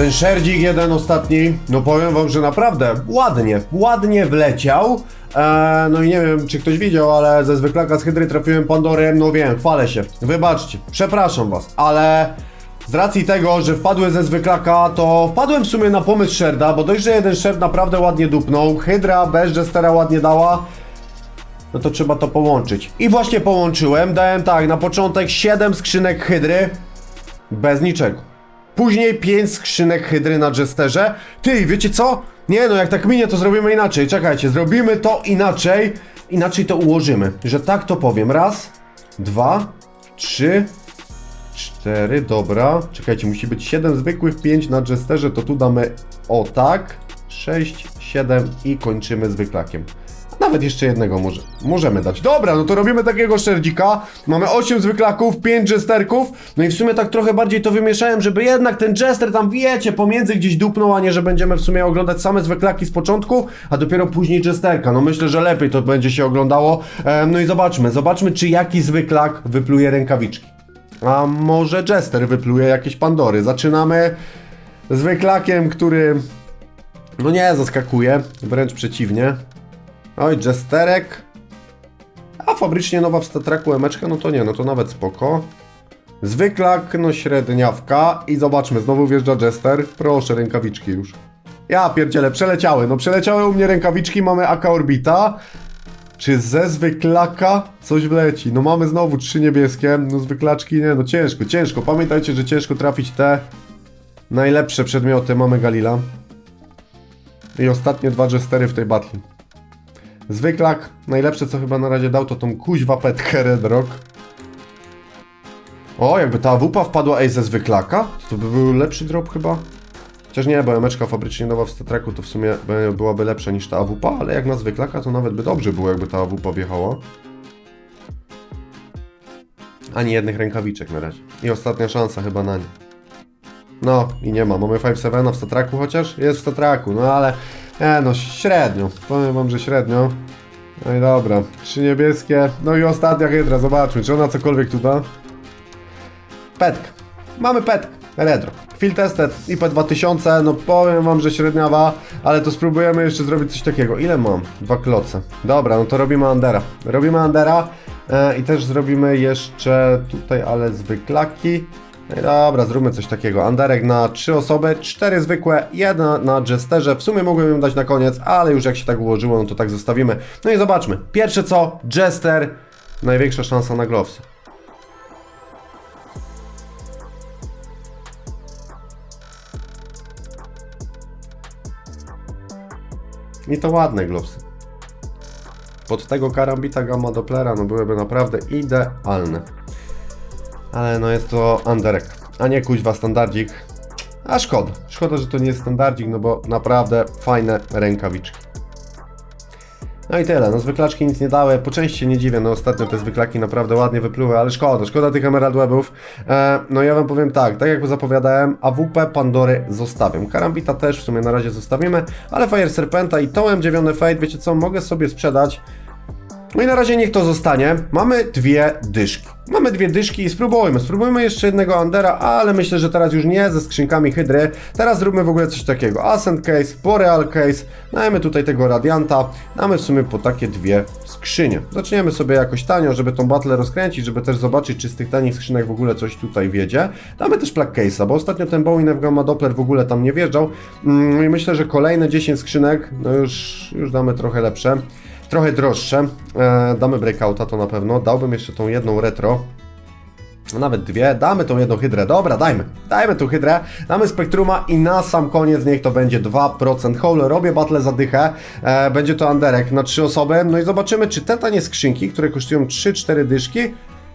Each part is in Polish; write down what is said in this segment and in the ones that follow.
Ten szerdzik jeden ostatni, no powiem wam, że naprawdę ładnie, ładnie wleciał. Eee, no i nie wiem, czy ktoś widział, ale ze zwyklaka z hydry trafiłem Pandorę, no wiem, chwalę się. Wybaczcie, przepraszam was, ale z racji tego, że wpadłem ze zwyklaka, to wpadłem w sumie na pomysł Sherda, bo dość, że jeden Sherd naprawdę ładnie dupnął, Hydra bez Jestera ładnie dała, no to trzeba to połączyć. I właśnie połączyłem, dałem tak, na początek 7 skrzynek Hydry, bez niczego. Później 5 skrzynek Hydry na Jesterze. Ty, wiecie co? Nie no, jak tak minie, to zrobimy inaczej. Czekajcie, zrobimy to inaczej. Inaczej to ułożymy, że tak to powiem. Raz, dwa, trzy, cztery, dobra. Czekajcie, musi być 7 zwykłych, 5 na Jesterze, to tu damy o tak. 6, 7 i kończymy zwyklakiem. Nawet jeszcze jednego może, możemy dać. Dobra, no to robimy takiego szerdzika. Mamy 8 zwyklaków, 5 jesterków. No i w sumie tak trochę bardziej to wymieszałem, żeby jednak ten jester tam, wiecie, pomiędzy gdzieś dupnął, a nie, że będziemy w sumie oglądać same zwyklaki z początku, a dopiero później jesterka. No myślę, że lepiej to będzie się oglądało. No i zobaczmy, zobaczmy, czy jaki zwyklak wypluje rękawiczki. A może jester wypluje jakieś pandory. Zaczynamy zwyklakiem, który no nie zaskakuje, wręcz przeciwnie. Oj, Jesterek. A fabrycznie nowa w Statraku emeczka, no to nie, no to nawet spoko. Zwyklak, no średniawka. I zobaczmy, znowu wjeżdża Jester. Proszę, rękawiczki już. Ja pierdzielę, przeleciały. No przeleciały u mnie rękawiczki, mamy AK Orbita. Czy ze zwyklaka coś wleci? No mamy znowu trzy niebieskie. No zwyklaczki, nie, no ciężko, ciężko. Pamiętajcie, że ciężko trafić te najlepsze przedmioty. Mamy Galila. I ostatnie dwa Jestery w tej battle. Zwyklak, najlepsze co chyba na razie dał to tą kuźwa petkę Red Rock. O, jakby ta wupa wpadła ej ze zwyklaka, to by był lepszy drop chyba. Chociaż nie, bo emeczka fabrycznie nowa w Statraku to w sumie by- byłaby lepsza niż ta AWP, ale jak na zwyklaka to nawet by dobrze było, jakby ta AWP wjechała. Ani jednych rękawiczek na razie. I ostatnia szansa chyba na nie. No i nie ma. Mamy 5-7 w Statraku chociaż? Jest w Statraku, no ale nie no, średnio. Powiem wam, że średnio. No i dobra. Trzy niebieskie. No i ostatnia hydra. Zobaczmy, czy ona cokolwiek tu da. Petka. Mamy petkę. Redro. Field tested IP2000. No powiem wam, że średniawa, ale to spróbujemy jeszcze zrobić coś takiego. Ile mam? Dwa kloce. Dobra, no to robimy Andera. Robimy Andera e, i też zrobimy jeszcze tutaj, ale zwyklaki. No dobra, zróbmy coś takiego. Anderek na trzy osoby, cztery zwykłe, jedna na Jesterze. W sumie mogłem ją dać na koniec, ale już jak się tak ułożyło, no to tak zostawimy. No i zobaczmy. Pierwsze co, Jester, największa szansa na Glowsy. I to ładne Glowsy. Pod tego karambita Gamma Dopplera, no byłyby naprawdę idealne. Ale no jest to Anderek, a nie kuźwa standardzik. A szkoda. Szkoda, że to nie jest standardzik, no bo naprawdę fajne rękawiczki. No i tyle, no zwyklaczki nic nie dały, po części nie dziwię, no ostatnio te zwyklaki naprawdę ładnie wypluły, ale szkoda, szkoda tych Emerald Webów. E, no ja wam powiem tak, tak jak zapowiadałem, AWP Pandory zostawiam. Karambita też w sumie na razie zostawimy, ale Fire Serpenta i tą M9 Fate, wiecie co, mogę sobie sprzedać no i na razie niech to zostanie. Mamy dwie dyszki. Mamy dwie dyszki i spróbujmy. Spróbujmy jeszcze jednego Andera, ale myślę, że teraz już nie ze skrzynkami Hydry. Teraz zróbmy w ogóle coś takiego. Ascent Case, Boreal Case. Dajmy tutaj tego Radianta. Damy w sumie po takie dwie skrzynie. Zaczniemy sobie jakoś tanio, żeby tą battle rozkręcić, żeby też zobaczyć, czy z tych tanich skrzynek w ogóle coś tutaj wiedzie. Damy też Plug Case'a, bo ostatnio ten Bowie Gamma Doppler w ogóle tam nie wjeżdżał. Mm, I myślę, że kolejne 10 skrzynek, no już, już damy trochę lepsze trochę droższe. E, damy breakouta to na pewno. Dałbym jeszcze tą jedną retro. Nawet dwie. Damy tą jedną hydrę. Dobra, dajmy. Dajmy tą hydrę. Damy spektruma i na sam koniec niech to będzie 2% hole. Robię battle za dychę. E, będzie to Anderek na trzy osoby. No i zobaczymy, czy te tanie skrzynki, które kosztują 3-4 dyszki,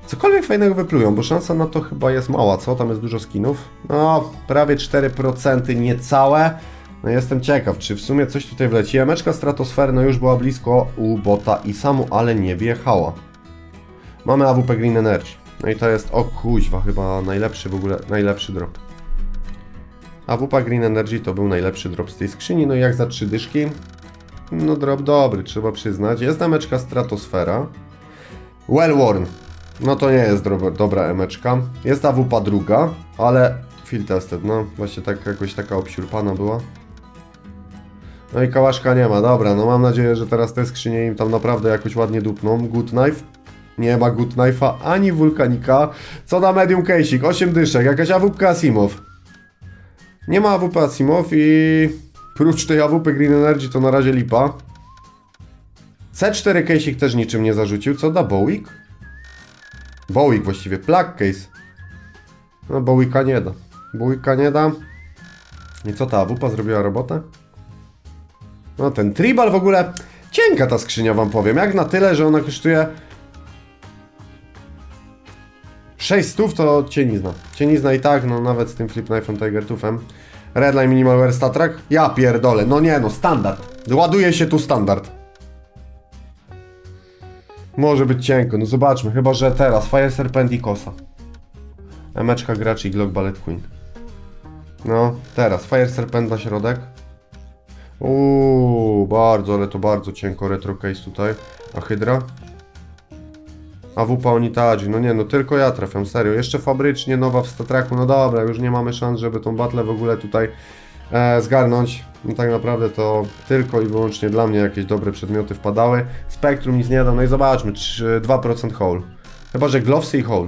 cokolwiek fajnego wyplują, bo szansa na to chyba jest mała, co? Tam jest dużo skinów. No, prawie 4% niecałe. No jestem ciekaw, czy w sumie coś tutaj wleci. Jameczka stratosfery no już była blisko u bota i samu, ale nie wjechała. Mamy AWP Green Energy. No i to jest, o kuźwa, chyba najlepszy w ogóle, najlepszy drop. AWP Green Energy to był najlepszy drop z tej skrzyni, no i jak za trzy dyszki. No drop dobry, trzeba przyznać. Jest dameczka stratosfera. Well worn. No to nie jest dobra, dobra emeczka. Jest AWP druga, ale Field tested, no. Właśnie tak, jakoś taka obsiurpana była. No i kałaszka nie ma, dobra, no mam nadzieję, że teraz te skrzynie im tam naprawdę jakoś ładnie dupną. Good knife. Nie ma good knife'a ani wulkanika. Co na medium case'ik? 8 dyszek, jakaś AWP Asimov. Nie ma AWP Asimov i prócz tej AWP Green Energy to na razie lipa. C4 case'ik też niczym nie zarzucił. Co da Bowick? Bowick właściwie, plug case. No Bowicka nie da. Bowicka nie da. I co ta AWP zrobiła robotę? No ten tribal w ogóle cienka ta skrzynia wam powiem. Jak na tyle, że ona kosztuje 600 to cienizna. Cienizna i tak, no nawet z tym Flip Knife'em Tiger Toothem. Redline Minimalware Statrack? Ja pierdolę, no nie no, standard. Ładuje się tu standard. Może być cienko, no zobaczmy, chyba że teraz Fire Serpent i Kosa. Emeczka gracz i Glock Ballet Queen. No, teraz Fire Serpent na środek. Uuu, bardzo, ale to bardzo cienko retro case tutaj. A Hydra? AWP Onitaji, no nie, no tylko ja trafiam, serio. Jeszcze fabrycznie, nowa w Statraku, no dobra, już nie mamy szans, żeby tą battle w ogóle tutaj e, zgarnąć. No tak naprawdę to tylko i wyłącznie dla mnie jakieś dobre przedmioty wpadały. Spektrum nic nie dał, no i zobaczmy, czy 2% hole. Chyba, że glowsy i hole.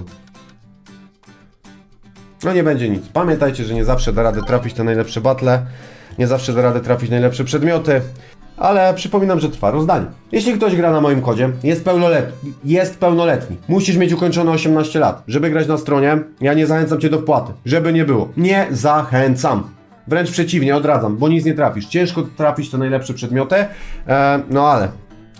No nie będzie nic. Pamiętajcie, że nie zawsze da radę trafić te najlepsze battle, nie zawsze da radę trafić najlepsze przedmioty, ale przypominam, że trwa rozdanie. Jeśli ktoś gra na moim kodzie, jest pełnoletni, jest pełnoletni, musisz mieć ukończone 18 lat, żeby grać na stronie, ja nie zachęcam Cię do wpłaty, żeby nie było. Nie zachęcam. Wręcz przeciwnie, odradzam, bo nic nie trafisz. Ciężko trafić te najlepsze przedmioty, e, no ale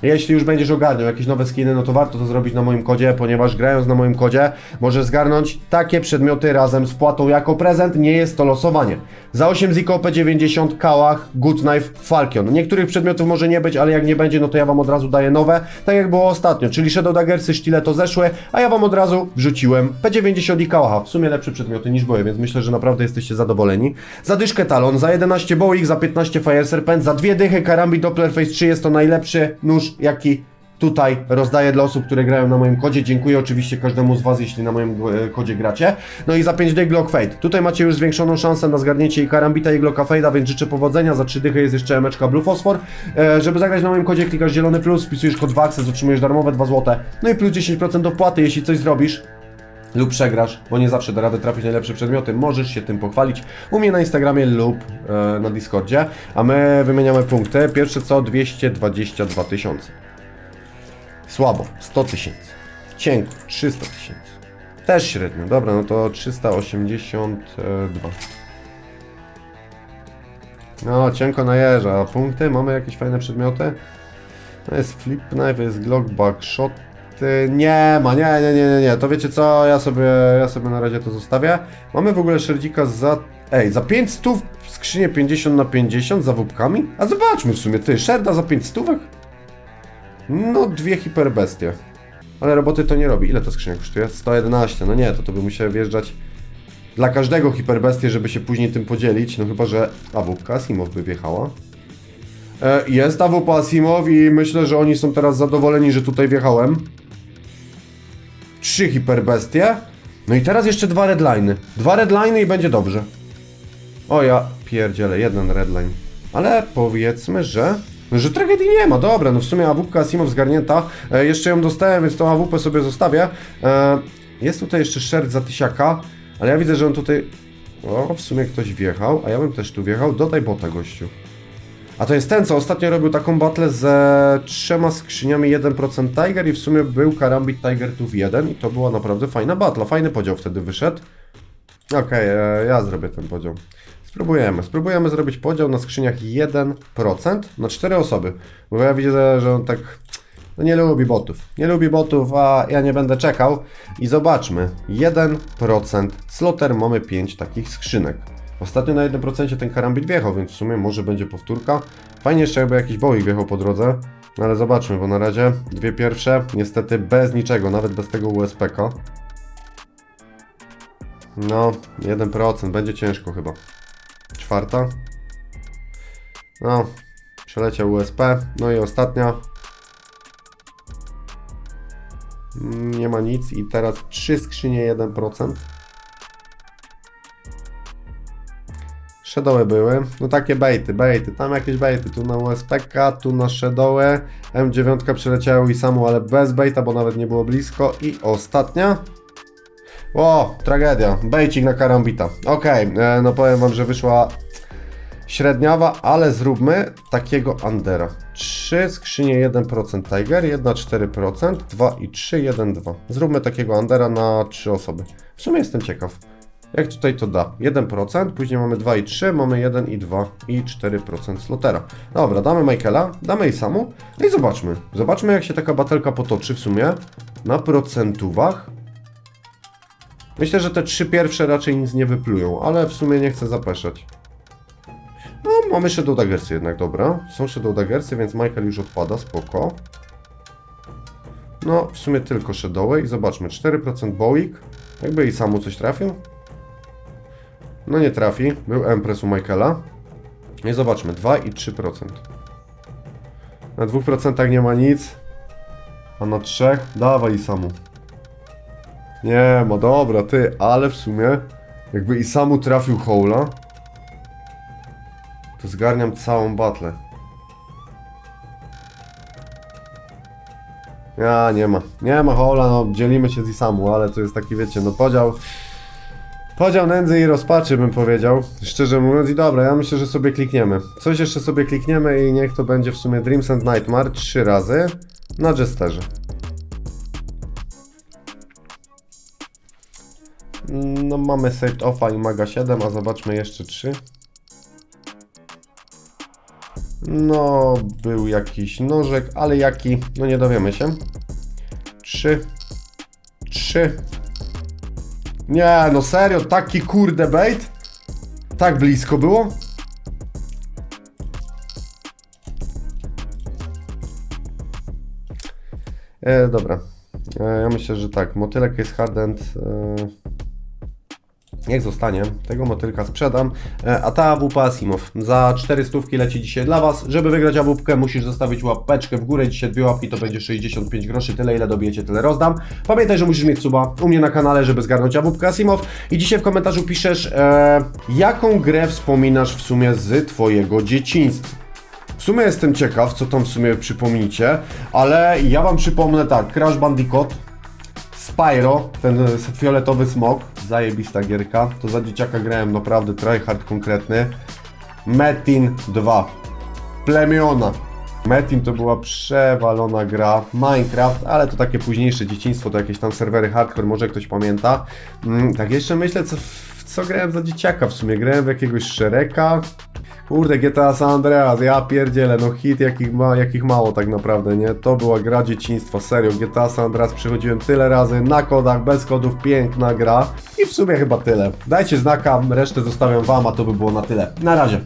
jeśli już będziesz ogarniał jakieś nowe skiny, no to warto to zrobić na moim kodzie, ponieważ grając na moim kodzie możesz zgarnąć takie przedmioty razem z płatą jako prezent, nie jest to losowanie. Za 8 Ziko P90, Kałach, Good Knife, Falcon. Niektórych przedmiotów może nie być, ale jak nie będzie, no to ja wam od razu daję nowe, tak jak było ostatnio, czyli Shadow Daggersy, Stiletto zeszły, a ja wam od razu wrzuciłem P90 i Kałacha. W sumie lepsze przedmioty niż były, więc myślę, że naprawdę jesteście zadowoleni. Za dyszkę Talon, za 11 Boeing, za 15 Fire Serpent, za dwie dychy Karambit Doppler Face 3 jest to najlepszy nóż, jaki tutaj rozdaję dla osób, które grają na moim kodzie. Dziękuję oczywiście każdemu z Was, jeśli na moim e, kodzie gracie. No i za 5 dych Glock Fade. Tutaj macie już zwiększoną szansę na zgarnięcie i Karambita i Glocka Fade'a, więc życzę powodzenia. Za 3 dychy jest jeszcze emeczka Blue Phosphor. E, żeby zagrać na moim kodzie klikasz zielony plus, wpisujesz kod WAXES, otrzymujesz darmowe 2 zł. No i plus 10% dopłaty, jeśli coś zrobisz lub przegrasz, bo nie zawsze da radę trafić najlepsze przedmioty, możesz się tym pochwalić u mnie na Instagramie lub e, na Discordzie, a my wymieniamy punkty. Pierwsze co 222 tysiące. Słabo, 100 tysięcy. Cienko, 300 tysięcy. Też średnio, dobra, no to 382. No, cienko najeżdża, a punkty? Mamy jakieś fajne przedmioty? No jest flip knife, jest glock backshot. Nie ma, nie, nie, nie, nie, nie. To wiecie co, ja sobie, ja sobie na razie to zostawię. Mamy w ogóle szerdzika za... Ej, za 5 stów skrzynię 50 na 50 za wupkami? A zobaczmy w sumie, ty, szerda za 5 stówek? No, dwie hiperbestie. Ale roboty to nie robi. Ile to skrzynia kosztuje? 111. No nie, to to by musiał wjeżdżać dla każdego hiperbestie, żeby się później tym podzielić. No chyba, że AWP Asimow by wjechała. E, jest AWP Asimow i myślę, że oni są teraz zadowoleni, że tutaj wjechałem. Trzy hiperbestie. No i teraz jeszcze dwa redliny. Dwa redliny i będzie dobrze. O ja pierdzielę, jeden redline. Ale powiedzmy, że... Że tragedii nie ma, dobra, no w sumie AWP Asimow zgarnięta. E, jeszcze ją dostałem, więc tą AWP sobie zostawię. E, jest tutaj jeszcze szert za tysiaka, ale ja widzę, że on tutaj... O, w sumie ktoś wjechał, a ja bym też tu wjechał. Dodaj bota, gościu. A to jest ten, co ostatnio robił taką battle ze trzema skrzyniami 1% Tiger i w sumie był Karambit Tiger tu w 1 i to była naprawdę fajna battle, fajny podział wtedy wyszedł. Okej, e, ja zrobię ten podział. Spróbujemy, spróbujemy zrobić podział na skrzyniach 1% na 4 osoby, bo ja widzę, że on tak no nie lubi botów. Nie lubi botów, a ja nie będę czekał. I zobaczmy. 1% sloter mamy 5 takich skrzynek. Ostatnio na 1% ten karambit wjechał, więc w sumie może będzie powtórka. Fajnie jeszcze jakby jakiś boik wjechał po drodze. No ale zobaczmy, bo na razie dwie pierwsze, niestety bez niczego, nawet bez tego USPK. No, 1%, będzie ciężko chyba. Czwarta. No, przeleciał USP. No i ostatnia. Mm, Nie ma nic i teraz trzy skrzynie 1%. Shadowy były. No takie bejty, bejty. Tam jakieś bejty. Tu na USPK, tu na Shadowy. M9 przeleciało i samu, ale bez bejta, bo nawet nie było blisko. I ostatnia. O, tragedia. Bejcik na karambita. Okej, e, no powiem wam, że wyszła średniawa, ale zróbmy takiego Andera. 3 skrzynie 1% Tiger, 1 4%, 2 i 3, 1, 2. Zróbmy takiego Andera na 3 osoby. W sumie jestem ciekaw. Jak tutaj to da? 1%, później mamy 2 i 3, mamy 1 i 2 i 4% slotera. Dobra, damy Michaela, damy i samu, no i zobaczmy. Zobaczmy jak się taka batelka potoczy w sumie na procentówach. Myślę, że te trzy pierwsze raczej nic nie wyplują, ale w sumie nie chcę zapeszać. No, mamy Shadow Daggersy jednak, dobra. Są Shadow Daggersy, więc Michael już odpada, spoko. No, w sumie tylko Shadowy i zobaczmy, 4% Boeing. Jakby i samu coś trafił? No nie trafi, był Empress u Michaela. I zobaczmy, 2 i 3%. Na 2% nie ma nic, a na 3 dawaj i samu. Nie, no dobra, ty, ale w sumie jakby i samu trafił Howla, to zgarniam całą batlę. Ja, nie ma. Nie ma Howla, no dzielimy się z Isamu, ale to jest taki, wiecie, no podział... Podział nędzy i rozpaczy bym powiedział, szczerze mówiąc i dobra, ja myślę, że sobie klikniemy. Coś jeszcze sobie klikniemy i niech to będzie w sumie Dreams and Nightmare trzy razy na Jesterze. No mamy Saved Offa i Maga 7, a zobaczmy jeszcze 3. No, był jakiś nożek, ale jaki? No nie dowiemy się. 3. 3. Nie, no serio, taki kurde bait? Tak blisko było? E, dobra. E, ja myślę, że tak. Motylek jest hardend. E, Niech zostanie, tego motylka sprzedam. E, A ta AWP Asimow za 400 leci dzisiaj dla Was. Żeby wygrać AWP musisz zostawić łapeczkę w górę. Dzisiaj dwie łapki to będzie 65 groszy. Tyle ile dobijecie, tyle rozdam. Pamiętaj, że musisz mieć suba u mnie na kanale, żeby zgarnąć AWP Asimow. I dzisiaj w komentarzu piszesz, e, jaką grę wspominasz w sumie z Twojego dzieciństwa. W sumie jestem ciekaw, co tam w sumie przypomnicie, ale ja Wam przypomnę tak, Crash Bandicoot, Spyro, ten e, fioletowy smok, zajebista gierka, to za dzieciaka grałem naprawdę tryhard konkretny. Metin 2, Plemiona. Metin to była przewalona gra, Minecraft, ale to takie późniejsze dzieciństwo, to jakieś tam serwery hardcore, może ktoś pamięta. Mm, tak jeszcze myślę, co, co grałem za dzieciaka w sumie, grałem w jakiegoś Shreka, Kurde, GTA San Andreas, ja pierdzielę, no hit jakich, ma, jakich mało tak naprawdę, nie? To była gra dzieciństwa, serio, GTA San Andreas przechodziłem tyle razy, na kodach, bez kodów, piękna gra i w sumie chyba tyle. Dajcie znaka, resztę zostawiam wam, a to by było na tyle. Na razie.